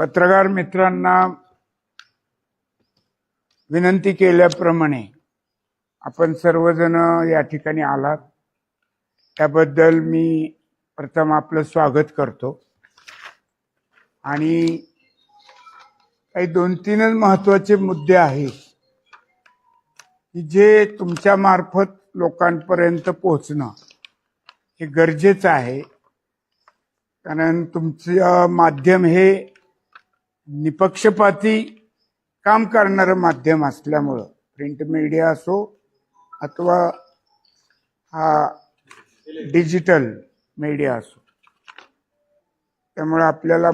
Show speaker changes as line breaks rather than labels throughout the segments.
पत्रकार मित्रांना विनंती केल्याप्रमाणे आपण सर्वजण या ठिकाणी आलात. त्याबद्दल मी प्रथम आपलं स्वागत करतो. आणि काही दोन तीनच महत्त्वाचे मुद्दे आहेत की जे तुमच्या मार्फत लोकांपर्यंत पोहोचणं हे गरजेचं आहे. कारण तुमचं माध्यम हे निपक्षपाती काम करणारं माध्यम असल्यामुळं प्रिंट मीडिया असो अथवा हा डिजिटल मीडिया असो त्यामुळे आपल्याला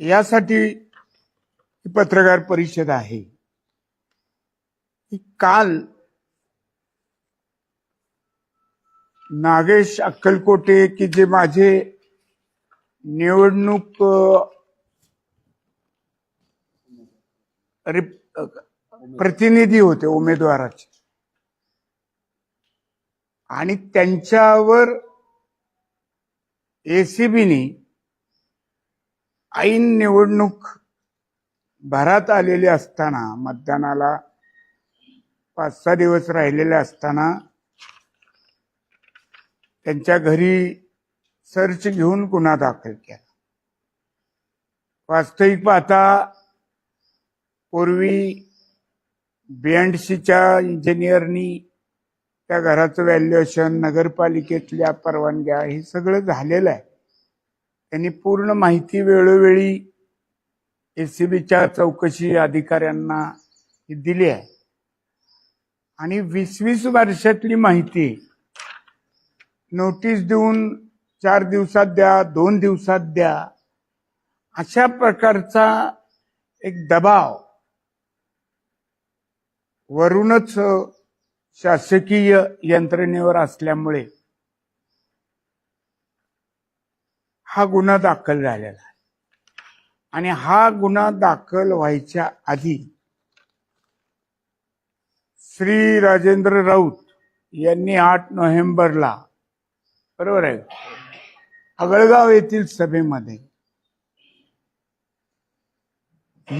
यासाठी ही पत्रकार परिषद आहे. की काल नागेश अक्कलकोटे की जे माझे निवडणूक रिप- प्रतिनिधी होते उमेदवाराचे. आणि त्यांच्यावर एसीबीनी ऐन निवडणूक भरात आलेली असताना मतदानाला पाच सहा दिवस राहिलेले असताना त्यांच्या घरी सर्च घेऊन गुन्हा दाखल केला. वास्तविक पाहता पूर्वी बीएनडीसीच्या इंजिनियरनी त्या घराचं व्हॅल्युएशन नगरपालिकेतल्या परवानग्या हे सगळं झालेलं आहे. त्यांनी पूर्ण माहिती वेळोवेळी एसीबीच्या चौकशी अधिकाऱ्यांना दिली आहे. आणि वीस वीस वर्षातली माहिती नोटीस देऊन चार दिवसात द्या दोन दिवसात द्या. अशा प्रकारचा एक दबाव वरूनच शासकीय यंत्रणेवर असल्यामुळे हा गुन्हा दाखल झालेला आहे. आणि हा गुन्हा दाखल व्हायच्या आधी श्री राजेंद्र राऊत यांनी आठ नोव्हेंबरला बरोबर आहे? आगळगाव येथील सभेमध्ये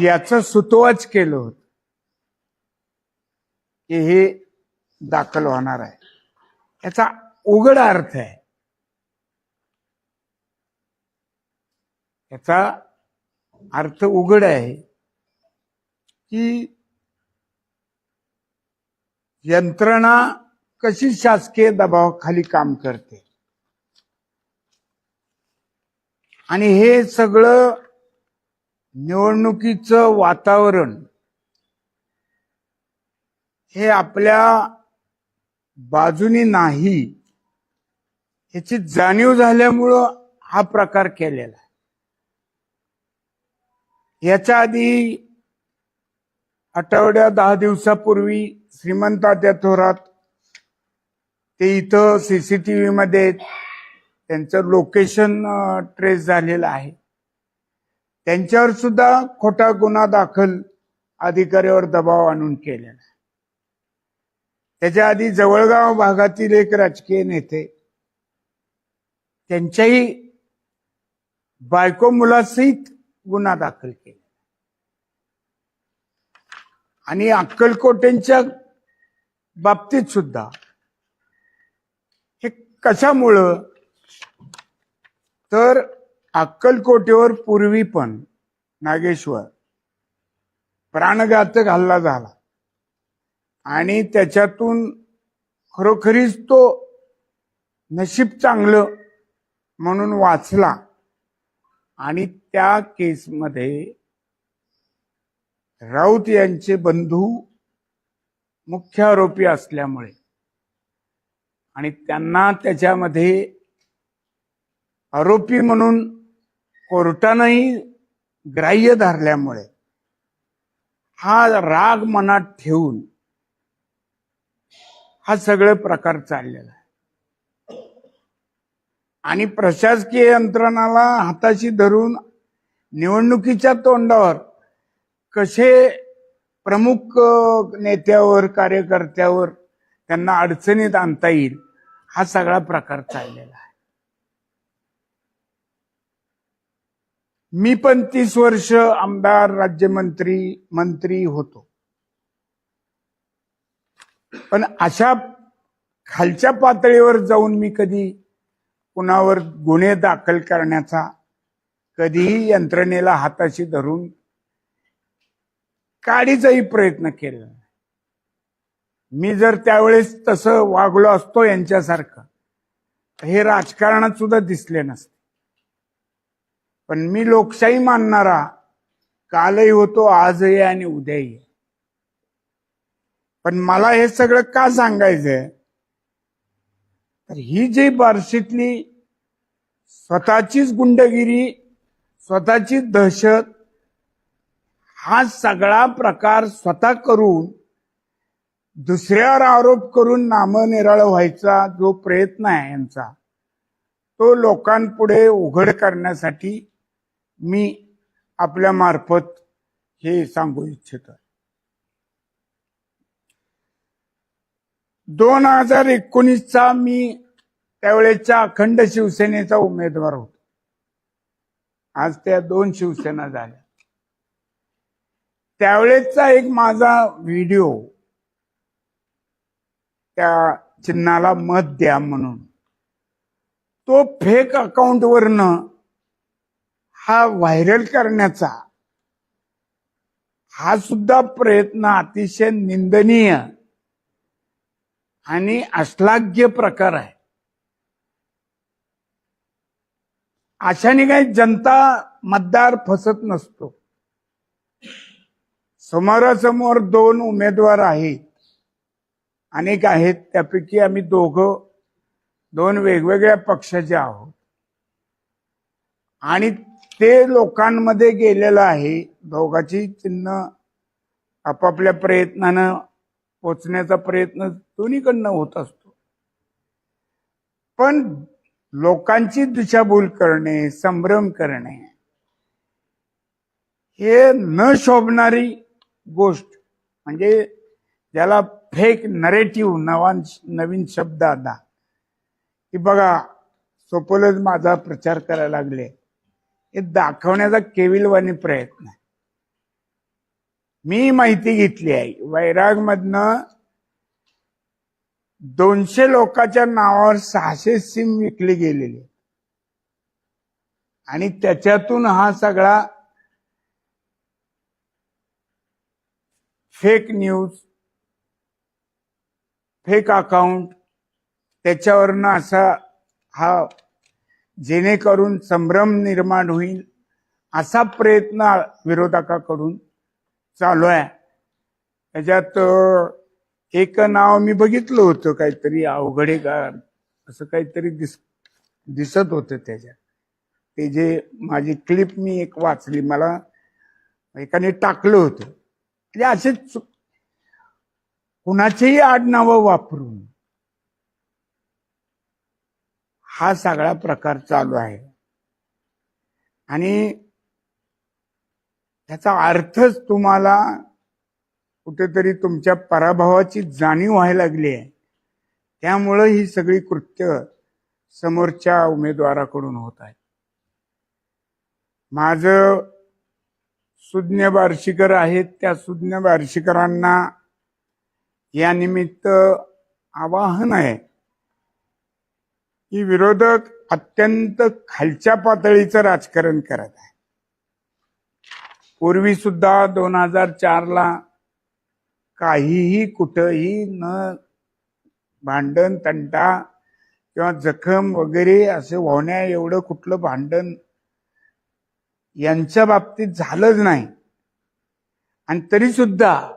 याच सुतोवाच केलं होत की हे दाखल होणार आहे. याचा उघड अर्थ आहे. याचा अर्थ उघड आहे की यंत्रणा कशी शासकीय दबावाखाली काम करते? आणि हे सगळं निवडणुकीचं वातावरण हे आपल्या बाजूनी नाही याची जाणीव झाल्यामुळं हा प्रकार केलेला आहे. याच्या आधी आठवड्या दहा दिवसापूर्वी श्रीमंतात्या थोरात ते इथं सीसीटीव्ही मध्ये त्यांचं लोकेशन ट्रेस झालेलं आहे. त्यांच्यावर सुद्धा खोटा गुन्हा दाखल अधिकाऱ्यावर दबाव आणून केलेला आहे. त्याच्या आधी जवळगाव भागातील एक राजकीय नेते त्यांच्याही बायको मुलासहित गुन्हा दाखल केला आणि अक्कलकोटेंच्या बाबतीत सुद्धा हे कशामुळं तर अक्कलकोटेवर पूर्वी पण नागेश्वर प्राणघातक हल्ला झाला. आणि त्याच्यातून खरोखरीच तो नशीब चांगलं म्हणून वाचला. आणि त्या केसमध्ये राऊत यांचे बंधू मुख्य आरोपी असल्यामुळे आणि त्यांना त्याच्यामध्ये आरोपी म्हणून कोर्टानंही ग्राह्य धरल्यामुळे हा राग मनात ठेवून हा सगळे प्रकार चाललेला आहे. आणि प्रशासकीय यंत्रणाला हाताशी धरून निवडणुकीच्या तोंडावर कसे प्रमुख नेत्यावर कार्यकर्त्यावर त्यांना अडचणीत आणता येईल हा सगळा प्रकार चाललेला आहे. मी पण तीस वर्ष आमदार राज्यमंत्री मंत्री होतो पण अशा खालच्या पातळीवर जाऊन मी कधी कुणावर गुन्हे दाखल करण्याचा कधीही यंत्रणेला हाताशी धरून काडीचाही प्रयत्न केला नाही. मी जर त्यावेळेस तसं वागलो असतो यांच्यासारखं हे राजकारणात सुद्धा दिसले नसते पण मी लोकशाही मानणारा कालही होतो आजही आणि उद्याही. पण मला हे सगळं का सांगायचंय? तर ही जी बार्शीतली स्वतःचीच गुंडगिरी स्वतःची दहशत हा सगळा प्रकार स्वतः करून दुसऱ्यावर आरोप करून नामनिराळ व्हायचा जो प्रयत्न आहे यांचा तो लोकांपुढे उघड करण्यासाठी मी आपल्या मार्फत हे सांगू इच्छितो दोन हजार एकोणीसचा मी त्यावेळेच्या अखंड शिवसेनेचा उमेदवार होतो. आज त्या दोन शिवसेना झाल्या. त्यावेळेचा एक माझा व्हिडिओ त्या चिन्हाला मत द्या म्हणून. तो फेक अकाउंटवरनं हा व्हायरल करण्याचा हा सुद्धा प्रयत्न अतिशय निंदनीय आणि अश्लाघ्य प्रकार आहे. अशाने काही जनता मतदार फसत नसतो. समोरासमोर दोन उमेदवार आहेत. अनेक आहेत. त्यापैकी आम्ही दोघं दोन वेगवेगळ्या पक्षाचे आहोत. आणि ते लोकांमध्ये गेलेलं आहे. दोघाची चिन्ह आपापल्या प्रयत्नानं पोचण्याचा प्रयत्न दोन्हीकडनं होत असतो. पण लोकांची दिशाभूल करणे संभ्रम करणे हे न शोभणारी गोष्ट म्हणजे ज्याला फेक नरेटिव्ह नवान नवीन शब्द आता की बघा सोपोलच माझा प्रचार करायला लागले. हे दाखवण्याचा केविलवाणी प्रयत्न आहे. मी माहिती घेतली आहे वैराग मधनं दोनशे लोकांच्या नावावर सहाशे सिम विकली गेलेली. आणि त्याच्यातून हा सगळा फेक न्यूज फेक अकाउंट त्याच्यावरनं असा हा जेणेकरून संभ्रम निर्माण होईल असा प्रयत्न विरोधकाकडून चालू आहे. त्याच्यात एक नाव मी बघितलं होतं काहीतरी अवघडेगार असं काहीतरी दिस दिसत होतं त्याच्यात ते जे माझी क्लिप मी एक वाचली मला एकाने टाकलं होतं. म्हणजे असेच कुणाचेही आडनावं वापरून हा सगळा प्रकार चालू आहे. आणि त्याचा अर्थच तुम्हाला कुठेतरी तुमच्या पराभवाची जाणीव व्हायला लागली आहे. त्यामुळं ही सगळी कृत्य समोरच्या उमेदवाराकडून होत आहे माझं सुज्ञ बार्शीकर आहेत त्या सुज्ञ बार्शीकरांना या निमित्त आवाहन आहे की विरोधक अत्यंत खालच्या पातळीचं राजकारण करत आहे. पूर्वी सुद्धा दोन हजार चारला काहीही कुठंही न भांडण तंटा किंवा जखम वगैरे असं होण्या एवढं कुठलं भांडण यांच्या बाबतीत झालंच नाही. आणि तरी सुद्धा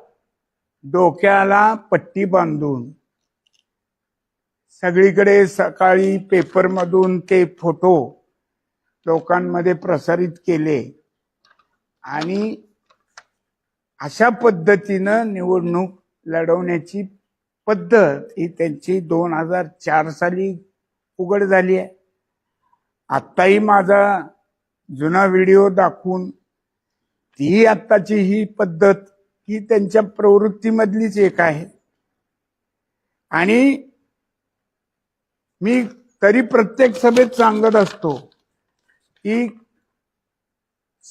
डोक्याला पट्टी बांधून सगळीकडे सकाळी पेपरमधून ते फोटो लोकांमध्ये प्रसारित केले. आणि अशा पद्धतीनं निवडणूक लढवण्याची पद्धत ही त्यांची दोन हजार चार साली उघड झाली आहे. आत्ताही माझा जुना व्हिडिओ दाखवून ती आत्ताची ही पद्धत ही त्यांच्या प्रवृत्तीमधलीच एक आहे. आणि मी तरी प्रत्येक सभेत सांगत असतो की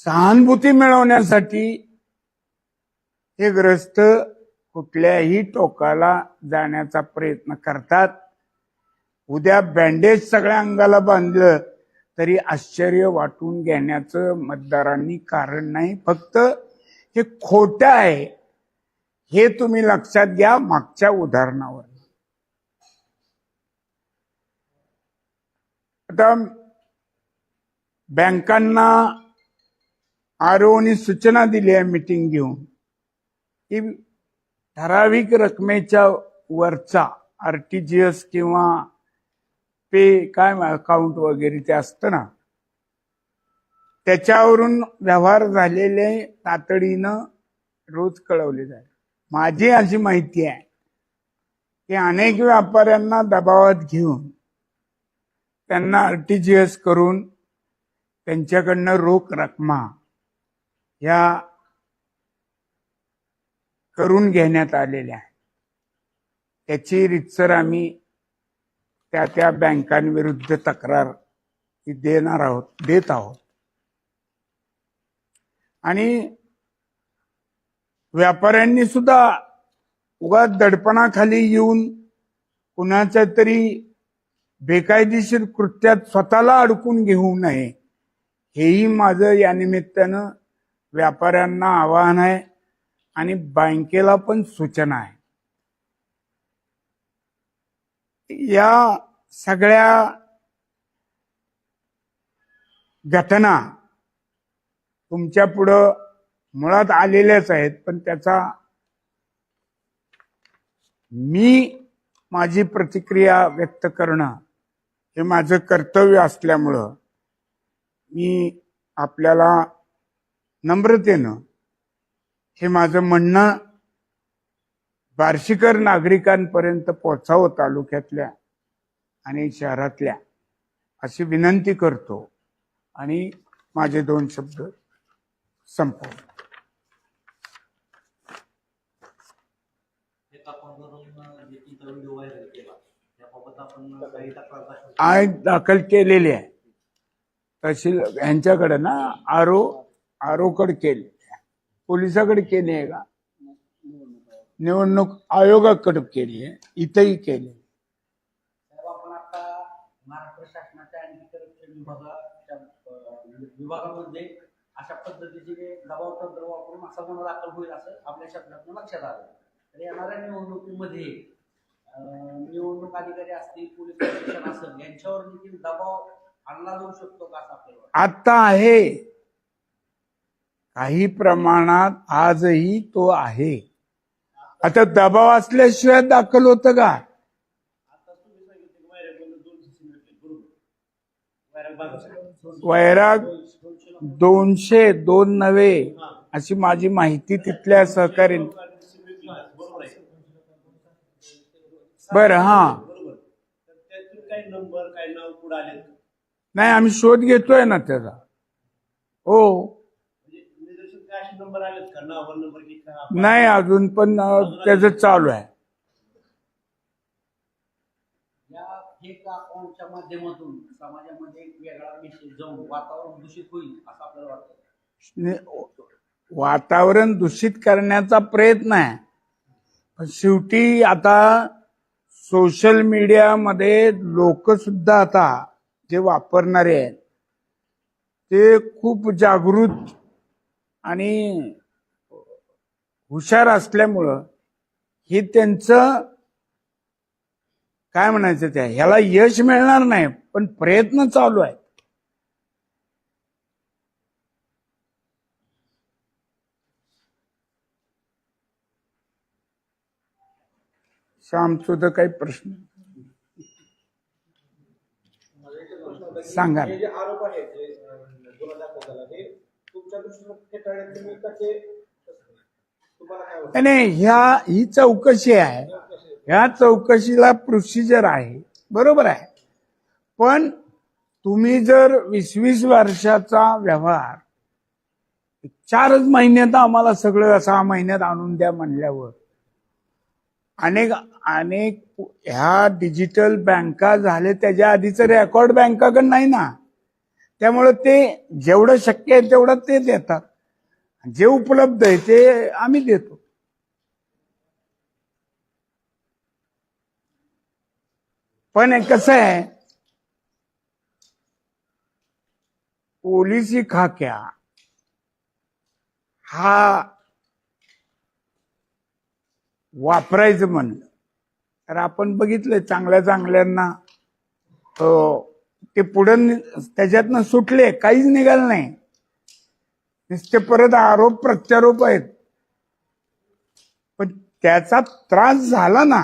सहानुभूती मिळवण्यासाठी हे ग्रस्त कुठल्याही टोकाला जाण्याचा प्रयत्न करतात. उद्या बँडेज सगळ्या अंगाला बांधलं तरी आश्चर्य वाटून घेण्याचं मतदारांनी कारण नाही. फक्त हे खोटं आहे हे तुम्ही लक्षात घ्या मागच्या उदाहरणावर. आता बँकांना आरोनी सूचना दिली आहे मिटिंग घेऊन की ठराविक रकमेच्या वरचा आर टी जी एस किंवा पे काय अकाउंट वगैरे ते असतं ना त्याच्यावरून व्यवहार झालेले तातडीनं रोज कळवले जाईल. माझी अशी माहिती आहे की अनेक व्यापाऱ्यांना दबावात घेऊन त्यांना आरटीजीएस करून त्यांच्याकडनं रोख रकमा ह्या करून घेण्यात आलेल्या आहे त्याची रितसर आम्ही त्या त्या बँकांविरुद्ध तक्रार देणार आहोत देत आहोत. आणि व्यापाऱ्यांनी सुद्धा उगा दडपणाखाली येऊन कुणाच्या तरी बेकायदेशीर कृत्यात स्वतःला अडकून घेऊ नये. हेही माझं या निमित्तानं व्यापाऱ्यांना आवाहन आहे आणि बँकेला पण सूचना आहे. या सगळ्या घटना तुमच्या पुढं मुळात आलेल्याच आहेत पण त्याचा मी माझी प्रतिक्रिया व्यक्त करणं हे माझं कर्तव्य असल्यामुळं मी आपल्याला नम्रतेनं हे माझं म्हणणं बार्शीकर नागरिकांपर्यंत पोचावं तालुक्यातल्या आणि शहरातल्या अशी विनंती करतो आणि माझे दोन शब्द संपवतो.
आपण
आज दाखल केलेली आहे. तहसील यांच्याकडे ना आरो आरोकडे केले पोलिसाकडे केली आहे का? निवडणूक आयोगाकडे केली आहे. इथंही केली
साहेब आपण आता महाराष्ट्र शासनाच्या अँटी करप्शन विभागाच्या अं, विभागामध्ये अशा पद्धतीचे दबाव तंत्र वापरून असा गुन्हा दाखल होईल असं आपल्या शासनातून लक्षात आलं. तर येणाऱ्या निवडणुकीमध्ये निवडणूक अधिकारी असतील पोलीस प्रशासन असेल यांच्यावर देखील दबाव आणला जाऊ शकतो का असं आपल्याला वाटतं?
आता आहे. काही प्रमाणात आजही तो आहे. आता दबाव असल्याशिवाय दाखल होतं का?
वैराग दोनशे
दोन नव्हे. अशी माझी माहिती तिथल्या सहकारी
बरोबर आहे
बर हा.
बरोबर. तर त्यातून काही नंबर काही नाव पुढे आले
नाही आम्ही शोध घेतोय ना त्याचा. हो.
म्हणजे निदर्शन काय असे नंबर आलेत का? नाव नंबर की का
नाही अजून पण अं, त्याचं चालू आहे.
या फेक अकाउंटच्या माध्यमातून समाजामध्ये एक वेगळा मेसेज जाऊन वातावरण दूषित होईल असं आपल्याला वाटतं.
नि- वातावरण दूषित करण्याचा प्रयत्न आहे. पण शेवटी आता सोशल मीडियामध्ये लोक सुद्धा आता जे वापरणारे आहेत ते खूप जागृत आणि हुशार असल्यामुळं हे त्यांचं काय म्हणायचं त्या ह्याला यश मिळणार नाही पण प्रयत्न चालू आहे श्याम तुझं काही प्रश्न सांगा ना.
हे जे आरोप आहेत जे अं, गुन्हा दाखल झाला हे तुमच्या दृष्टीने फेटाळले कसे तुम्हाला काय वाटतं?
नाही, नाही ह्या ही चौकशी आहे. ह्या चौकशीला प्रोसिजर आहे. बरोबर आहे. पण तुम्ही जर वीस वीस वर्षाचा व्यवहार चारच महिन्यात आम्हाला सगळं सहा महिन्यात आणून द्या म्हणल्यावर अनेक अनेक ह्या डिजिटल बँका झाले त्याच्या आधीचं रेकॉर्ड बँकाकडे नाही ना. त्यामुळे ते जेवढं शक्य आहे तेवढं ते देतात. जे उपलब्ध आहे ते आम्ही देतो. पण कसं आहे पोलिसी खाक्या हा वापरायचं म्हणलं तर आपण बघितलं चांगल्या चांगल्यांना ते पुढं त्याच्यातनं सुटले काहीच निघालं नाही. नुसते परत आरोप प्रत्यारोप आहेत. पण त्याचा त्रास झाला ना